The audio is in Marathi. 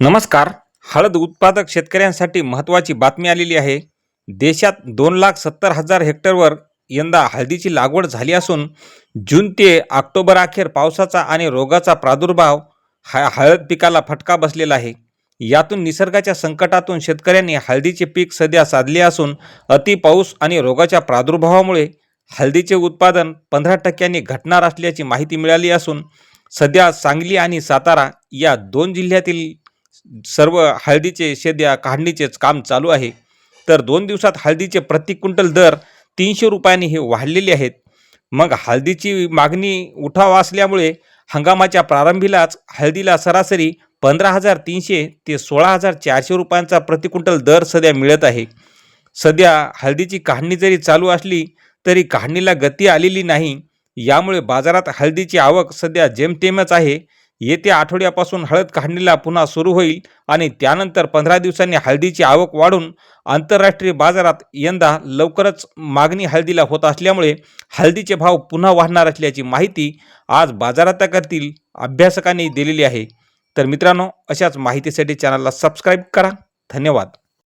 नमस्कार. हळद उत्पादक शेतकऱ्यांसाठी महत्त्वाची बातमी आलेली आहे. देशात दोन लाख सत्तर हजार हेक्टरवर यंदा हळदीची लागवड झाली असून जून ते ऑक्टोबर अखेर पावसाचा आणि रोगाचा प्रादुर्भाव हा हळद पिकाला फटका बसलेला आहे. यातून निसर्गाच्या संकटातून शेतकऱ्यांनी हळदीचे पीक सध्या साधले असून अति पाऊस आणि रोगाच्या प्रादुर्भावामुळे हळदीचे उत्पादन पंधरा टक्क्यांनी घटणार असल्याची माहिती मिळाली असून सध्या सांगली आणि सातारा या दोन जिल्ह्यातील सर्व हळदीचे शेद्या काढणीचेच काम चालू आहे. तर दोन दिवसात हळदीचे प्रति क्विंटल दर तीनशे रुपयांनी हे वाढलेले आहेत. मग हळदीची मागणी उठाव असल्यामुळे हंगामाच्या प्रारंभीलाच हळदीला सरासरी पंधरा हजार तीनशे ते सोळा हजार चारशे रुपयांचा प्रति क्विंटल दर सध्या मिळत आहे. सध्या हळदीची काढणी जरी चालू असली तरी काढणीला गती आलेली नाही. यामुळे बाजारात हळदीची आवक सध्या जेमतेमच आहे. येत्या आठवड्यापासून हळद काढणीला पुन्हा सुरू होईल आणि त्यानंतर पंधरा दिवसांनी हळदीची आवक वाढून आंतरराष्ट्रीय बाजारात यंदा लवकरच मागणी हळदीला होत असल्यामुळे हळदीचे भाव पुन्हा वाढणार असल्याची माहिती आज बाजारातील अभ्यासकांनी दिलेली आहे. तर मित्रांनो अशाच माहितीसाठी चॅनलला सबस्क्राईब करा. धन्यवाद.